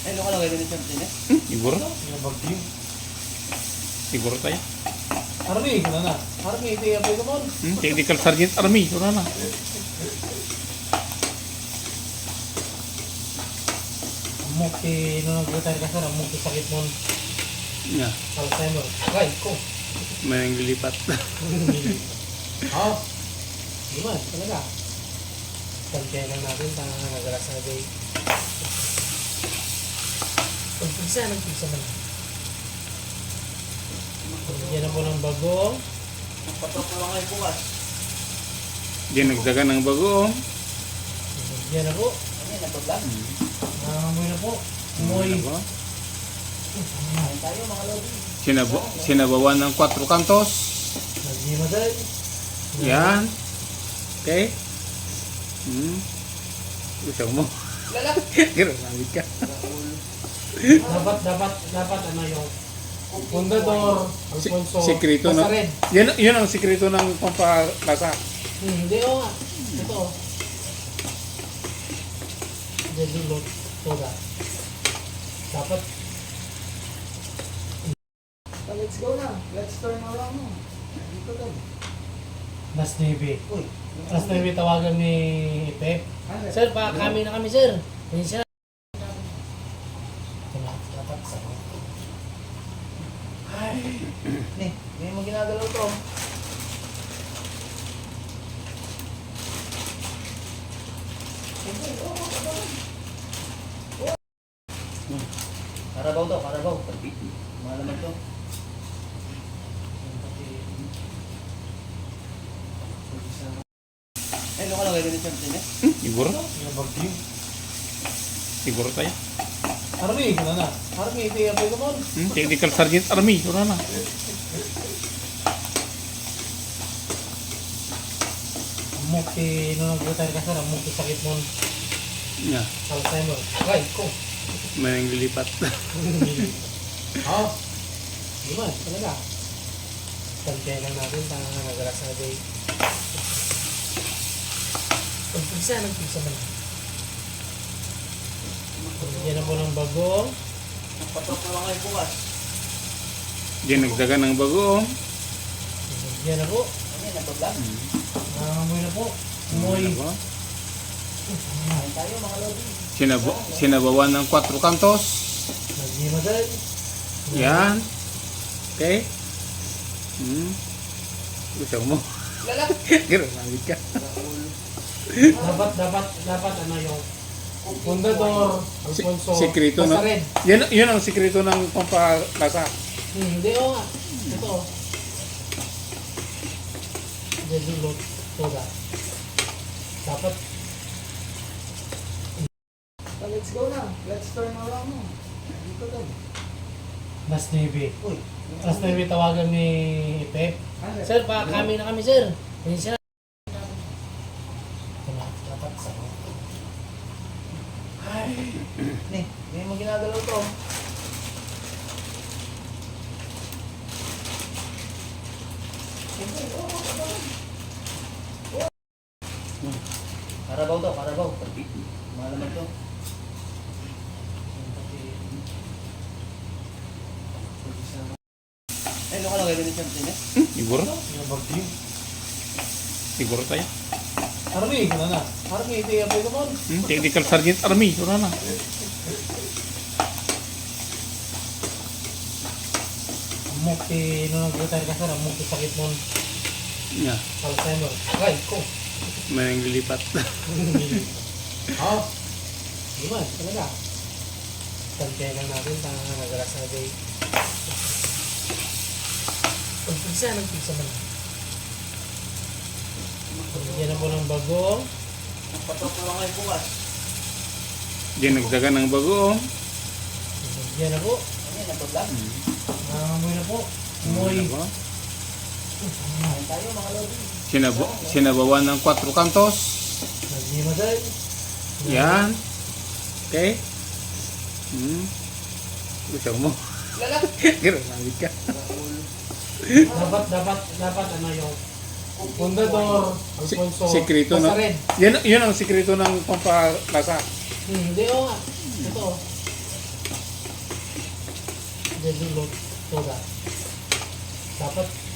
Eh, lo ka lang ganun yung eh. Hmm, siguro. Yung bagyo. Siguro tayo. Army, wala na. Army, ito yung ko mo. Hmm, Technical Sergeant Army. Wala na. Amok ti, nung nag-retire ka sir, amok ti sakit mo. Yeah. Alzheimer. Ay, ko. May naglilipat. Oo. Di ba, talaga. Tantiyan lang natin, tanga nga nagalas na day. Pagpigsa, nagpigsa man. Yan na po ng bagong. Patok na lang kayo bukas. Diyan nagdaga ng bago. oh. Yan na po. Ano yan, nagpaglag? Nangangamoy na po. Amoy. Ano? Kain tayo mga lodi. Sinabo, sinabawan ng 4 kantos. Nagdimaday. Yan. Okay. Hmm. Gusto mo. Lalak! Gano'n, sabi ka. Dapat, dapat, dapat ano yung Fundador, Si- Alfonso, sikreto na. Pasared. Yan, yun ang sikreto ng pampalasa. Hmm, hindi o nga. Ito o. Dedulot. Toga. Dapat, So, let's go na. Let's turn around mo. Dito daw. Nas Navy. Uy. Nas Navy tawagan ni Pep. Ano? Sir, pa kami na kami, sir. Yan siya. Dapat sa Ne, may mo ginagalaw to. Karabaw daw, karabaw. Malaman to. Eh, lo ka lang ganun yung champion eh. Siguro. Siguro tayo. Army, wala na. Army, ito yung ko. Hmm, Technical Sergeant Army. Wala na. Amok ti, nung nag-retire ka sir, amok ti sakit mo. Yeah. Alzheimer. Ay, ko. May naglilipat. Oo. Di ba, talaga. Tantiyan lang natin, tanga nga nagalas na day. Pagpigsa, nagpigsa man. Yan na po ng bagong. Patok na lang kayo bukas. Diyan nagdaga ng bago. oh. Yan na po. Yan, nagpaglag? Nangangamoy na po. Amoy. Ano ba? Kain tayo mga lodi. Sinabo, sinabawan ng 4 kantos. Nagdimaday. Yan. Okay. Hmm. Gusto mo. Lalak! Gano'n, ka. Dapat, dapat, dapat ano yung Fundador, Si- Alfonso, sikreto na. Pasared. Yan, yun ang sikreto ng pampalasa. Hmm, hindi o nga. Ito o. Dedulot. Toga. Dapat, So, let's go na. Let's turn around mo. Dito daw. Nas Navy. Uy. Nas Navy tawagan ni. Ano? Sir, pa kami na kami, sir. Yan siya. Dapat sa Ne, may mo ginagalaw to. Karabaw daw, karabaw. Malaman to. Eh, lo ka lang ganun yung champion eh. Hmm, siguro. Siguro tayo. Army, wala na. Army, ito yung apay mo. Hmm, Technical Sergeant Army. Wala na. Amok ti, nung nag-retire ka sir, amok ti sakit mo. Yeah. Alzheimer. Ay, ko. May naglilipat. Oo. Di ba, talaga. Tantiyan lang natin, tanga nga nagalas na day. Pagpigsa, nagpigsa man. Yan na po ng bagong. Patok na lang kayo bukas. Diyan nagdaga ng bago. oh. Yan na po. Ano yan, nagpaglag? Nangangamoy na po. Amoy. Ano ba? Kain tayo mga lodi. Sinabo, sinabawan ng 4 kantos. Nagdimaday. Yan. Okay. Hmm. Gusto mo. Lalak! Gano'n, sabi ka. Dapat, dapat, dapat ano yung Pundador, Alfonso, Sikreto na. Pasaren. Yan, yun ang sikreto ng pampalasa. Hmm, hindi o nga. Ito. Jazzy Lord Soda. Dapat